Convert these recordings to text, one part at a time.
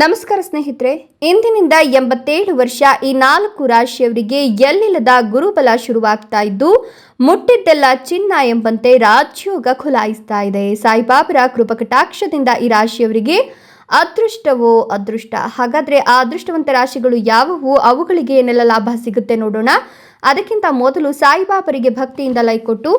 ನಮಸ್ಕಾರ ಸ್ನೇಹಿತರೆ, ಇಂದಿನಿಂದ ಎಂಬತ್ತೇಳು ವರ್ಷ ಈ ನಾಲ್ಕು ರಾಶಿಯವರಿಗೆ ಎಲ್ಲಿಲ್ಲದ ಗುರುಬಲ ಶುರುವಾಗ್ತಾ ಇದ್ದು, ಮುಟ್ಟಿದ್ದೆಲ್ಲ ಚಿನ್ನ ಎಂಬಂತೆ ರಾಜ್ಯೋಗ ಖುಲಾಯಿಸ್ತಾ ಇದೆ. ಸಾಯಿಬಾಬರ ಕೃಪಕಟಾಕ್ಷದಿಂದ ಈ ರಾಶಿಯವರಿಗೆ ಅದೃಷ್ಟವೋ ಅದೃಷ್ಟ? ಹಾಗಾದ್ರೆ ಆ ಅದೃಷ್ಟವಂತ ರಾಶಿಗಳು ಯಾವುವು? ಅವುಗಳಿಗೆ ಏನೆಲ್ಲ ಲಾಭ ಸಿಗುತ್ತೆ ನೋಡೋಣ. ಅದಕ್ಕಿಂತ ಮೊದಲು ಸಾಯಿಬಾಬರಿಗೆ ಭಕ್ತಿಯಿಂದ ಲೈಕ್ ಕೊಟ್ಟು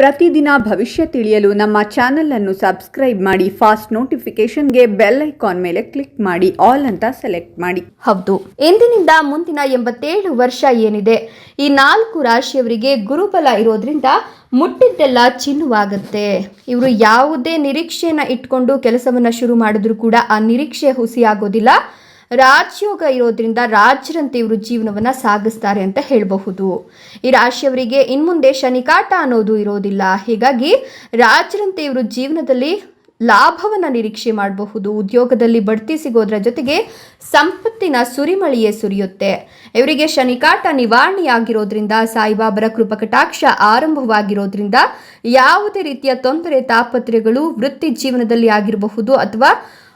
ಪ್ರತಿದಿನ ಭವಿಷ್ಯ ತಿಳಿಯಲು ನಮ್ಮ ಚಾನೆಲ್ ಅನ್ನು ಸಬ್ಸ್ಕ್ರೈಬ್ ಮಾಡಿ ಫಾಸ್ಟ್ ನೋಟಿಫಿಕೇಶನ್ಗೆ ಬೆಲ್ ಐಕಾನ್ ಮೇಲೆ ಕ್ಲಿಕ್ ಮಾಡಿ ಆಲ್ ಅಂತ ಸೆಲೆಕ್ಟ್ ಮಾಡಿ. ಹೌದು. ಇಂದಿನಿಂದ ಮುಂದಿನ ಎಂಬತ್ತೇಳು ವರ್ಷ ಏನಿದೆ? ಈ ನಾಲ್ಕು ರಾಶಿಯವರಿಗೆ ಗುರುಬಲ ಇರೋದ್ರಿಂದ ಮುಟ್ಟಿದ್ದೆಲ್ಲ ಚಿನ್ನವಾಗುತ್ತೆ. ಇವರು ಯಾವುದೇ ನಿರೀಕ್ಷೆನ ಇಟ್ಕೊಂಡು ಕೆಲಸವನ್ನ ಶುರು ಮಾಡಿದ್ರು ಕೂಡ ಆ ನಿರೀಕ್ಷೆ ಹುಸಿಯಾಗೋದಿಲ್ಲ. ರಾಜಯೋಗ ಇರೋದ್ರಿಂದ ರಾಜರಂತೆ ಇವರು ಜೀವನವನ್ನ ಸಾಗಿಸ್ತಾರೆ ಅಂತ ಹೇಳಬಹುದು. ಈ ರಾಶಿಯವರಿಗೆ ಇನ್ಮುಂದೆ ಶನಿಕಾಟ ಅನ್ನೋದು ಇರೋದಿಲ್ಲ. ಹೀಗಾಗಿ ರಾಜರಂತೆ ಇವರು ಜೀವನದಲ್ಲಿ ಲಾಭವನ್ನ ನಿರೀಕ್ಷೆ ಮಾಡಬಹುದು. ಉದ್ಯೋಗದಲ್ಲಿ ಬಡ್ತಿ ಸಿಗೋದ್ರ ಜೊತೆಗೆ ಸಂಪತ್ತಿನ ಸುರಿಮಳಿಯೇ ಸುರಿಯುತ್ತೆ. ಇವರಿಗೆ ಶನಿಕಾಟ ನಿವಾರಣೆಯಾಗಿರೋದ್ರಿಂದ, ಸಾಯಿಬಾಬರ ಕೃಪಕಟಾಕ್ಷ ಆರಂಭವಾಗಿರೋದ್ರಿಂದ ಯಾವುದೇ ರೀತಿಯ ತೊಂದರೆ ತಾಪತ್ರೆಗಳು ವೃತ್ತಿ ಜೀವನದಲ್ಲಿ ಆಗಿರಬಹುದು ಅಥವಾ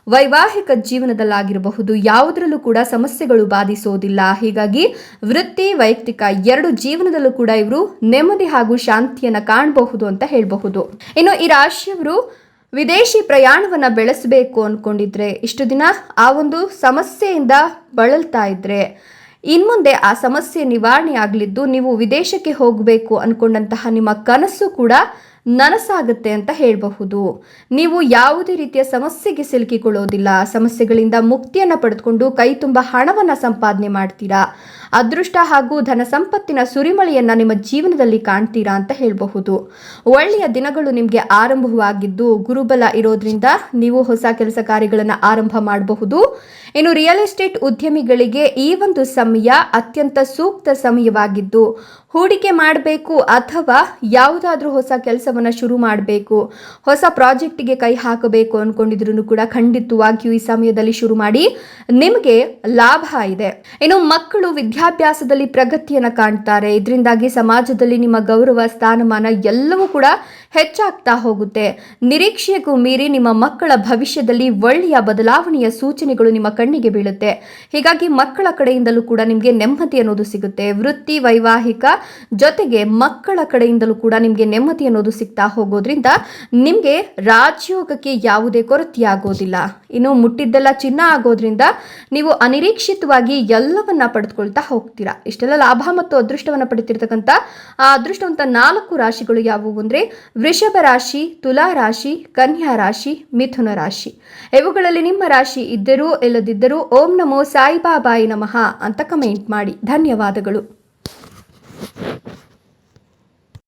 ವೈವಾಹಿಕ ಜೀವನದಲ್ಲಾಗಿರಬಹುದು. ಯಾವುದರಲ್ಲೂ ಕೂಡ ಸಮಸ್ಯೆಗಳು ಬಾಧಿಸೋದಿಲ್ಲ. ಹೀಗಾಗಿ ವೃತ್ತಿ, ವೈಯಕ್ತಿಕ ಎರಡು ಜೀವನದಲ್ಲೂ ಕೂಡ ಇವರು ನೆಮ್ಮದಿ ಹಾಗೂ ಶಾಂತಿಯನ್ನ ಕಾಣಬಹುದು ಅಂತ ಹೇಳಬಹುದು. ಇನ್ನು ಈ ರಾಶಿಯವರು ವಿದೇಶಿ ಪ್ರಯಾಣವನ್ನ ಬೆಳೆಸಬೇಕು ಅಂದ್ಕೊಂಡಿದ್ರೆ ಇಷ್ಟು ದಿನ ಆ ಒಂದು ಸಮಸ್ಯೆಯಿಂದ ಬಳಲ್ತಾ ಇದ್ರೆ, ಇನ್ಮುಂದೆ ಆ ಸಮಸ್ಯೆ ನಿವಾರಣೆ ಆಗಲಿದ್ದು ನೀವು ವಿದೇಶಕ್ಕೆ ಹೋಗಬೇಕು ಅಂದ್ಕೊಂಡಂತಹ ನಿಮ್ಮ ಕನಸು ಕೂಡ ನನಸಾಗುತ್ತೆ ಅಂತ ಹೇಳಬಹುದು. ನೀವು ಯಾವುದೇ ರೀತಿಯ ಸಮಸ್ಯೆಗೆ ಸಿಲುಕಿಕೊಳ್ಳೋದಿಲ್ಲ. ಸಮಸ್ಯೆಗಳಿಂದ ಮುಕ್ತಿಯನ್ನು ಪಡೆದುಕೊಂಡು ಕೈ ತುಂಬ ಹಣವನ್ನು ಸಂಪಾದನೆ ಮಾಡ್ತೀರಾ? ಅದೃಷ್ಟ ಹಾಗೂ ಧನ ಸಂಪತ್ತಿನ ಸುರಿಮಳೆಯನ್ನ ನಿಮ್ಮ ಜೀವನದಲ್ಲಿ ಕಾಣ್ತೀರಾ ಅಂತ ಹೇಳಬಹುದು. ಒಳ್ಳೆಯ ದಿನಗಳು ನಿಮಗೆ ಆರಂಭವಾಗಿದ್ದು ಗುರುಬಲ ಇರೋದ್ರಿಂದ ನೀವು ಹೊಸ ಕೆಲಸ ಕಾರ್ಯಗಳನ್ನು ಆರಂಭ ಮಾಡಬಹುದು. ಇನ್ನು ರಿಯಲ್ ಎಸ್ಟೇಟ್ ಉದ್ಯಮಿಗಳಿಗೆ ಈ ಒಂದು ಸಮಯ ಅತ್ಯಂತ ಸೂಕ್ತ ಸಮಯವಾಗಿದ್ದು, ಹೂಡಿಕೆ ಮಾಡಬೇಕು ಅಥವಾ ಯಾವುದಾದ್ರೂ ಹೊಸ ಕೆಲಸವನ್ನು ಶುರು ಮಾಡಬೇಕು. ಹೊಸ ಪ್ರಾಜೆಕ್ಟ್ಗೆ ಕೈ ಹಾಕಬೇಕು ಅನ್ಕೊಂಡಿದ್ರು ಕೂಡ ಖಂಡಿತವಾಗಿಯೂ ಈ ಸಮಯದಲ್ಲಿ ಶುರು ಮಾಡಿ ನಿಮಗೆ ಲಾಭ ಇದೆ. ಇನ್ನು ಮಕ್ಕಳು ವಿದ್ಯಾಭ್ಯಾಸದಲ್ಲಿ ಪ್ರಗತಿಯನ್ನು ಕಾಣ್ತಾರೆ. ಇದರಿಂದಾಗಿ ಸಮಾಜದಲ್ಲಿ ನಿಮ್ಮ ಗೌರವ, ಸ್ಥಾನಮಾನ ಎಲ್ಲವೂ ಕೂಡ ಹೆಚ್ಚಾಗ್ತಾ ಹೋಗುತ್ತೆ. ನಿರೀಕ್ಷೆಗೂ ಮೀರಿ ನಿಮ್ಮ ಮಕ್ಕಳ ಭವಿಷ್ಯದಲ್ಲಿ ಒಳ್ಳೆಯ ಬದಲಾವಣೆಯ ಸೂಚನೆಗಳು ನಿಮ್ಮ ಕಣ್ಣಿಗೆ ಬೀಳುತ್ತೆ. ಹೀಗಾಗಿ ಮಕ್ಕಳ ಕಡೆಯಿಂದಲೂ ಕೂಡ ನಿಮಗೆ ನೆಮ್ಮದಿ ಅನ್ನೋದು ಸಿಗುತ್ತೆ. ವೃತ್ತಿ, ವೈವಾಹಿಕ ಜೊತೆಗೆ ಮಕ್ಕಳ ಕಡೆಯಿಂದಲೂ ಕೂಡ ನಿಮಗೆ ನೆಮ್ಮದಿ ಅನ್ನೋದು ಸಿಗ್ತಾ ಹೋಗೋದ್ರಿಂದ ನಿಮಗೆ ರಾಜಯೋಗಕ್ಕೆ ಯಾವುದೇ ಕೊರತೆಯಾಗೋದಿಲ್ಲ ಇನ್ನು ಮುಟ್ಟಿದ್ದೆಲ್ಲ ಚಿನ್ನ ಆಗೋದ್ರಿಂದ ನೀವು ಅನಿರೀಕ್ಷಿತವಾಗಿ ಎಲ್ಲವನ್ನ ಪಡೆದುಕೊಳ್ತಾ ಹೋಗ್ತೀರಾ. ಇಷ್ಟೆಲ್ಲ ಲಾಭ ಮತ್ತು ಅದೃಷ್ಟವನ್ನು ಪಡೆತಿರ್ತಕ್ಕಂಥ ಆ ಅದೃಷ್ಟವಂತ ನಾಲ್ಕು ರಾಶಿಗಳು ಯಾವುವು ಅಂದರೆ ವೃಷಭ ರಾಶಿ, ತುಲಾ ರಾಶಿ, ಕನ್ಯಾ ರಾಶಿ, ಮಿಥುನ ರಾಶಿ. ಇವುಗಳಲ್ಲಿ ನಿಮ್ಮ ರಾಶಿ ಇದ್ದರೂ, ಇಲ್ಲದಿದ್ದರೂ ಓಂ ನಮೋ ಸಾಯಿಬಾಬಾಯಿ ನಮಃ ಅಂತ ಕಮೆಂಟ್ ಮಾಡಿ. ಧನ್ಯವಾದಗಳು.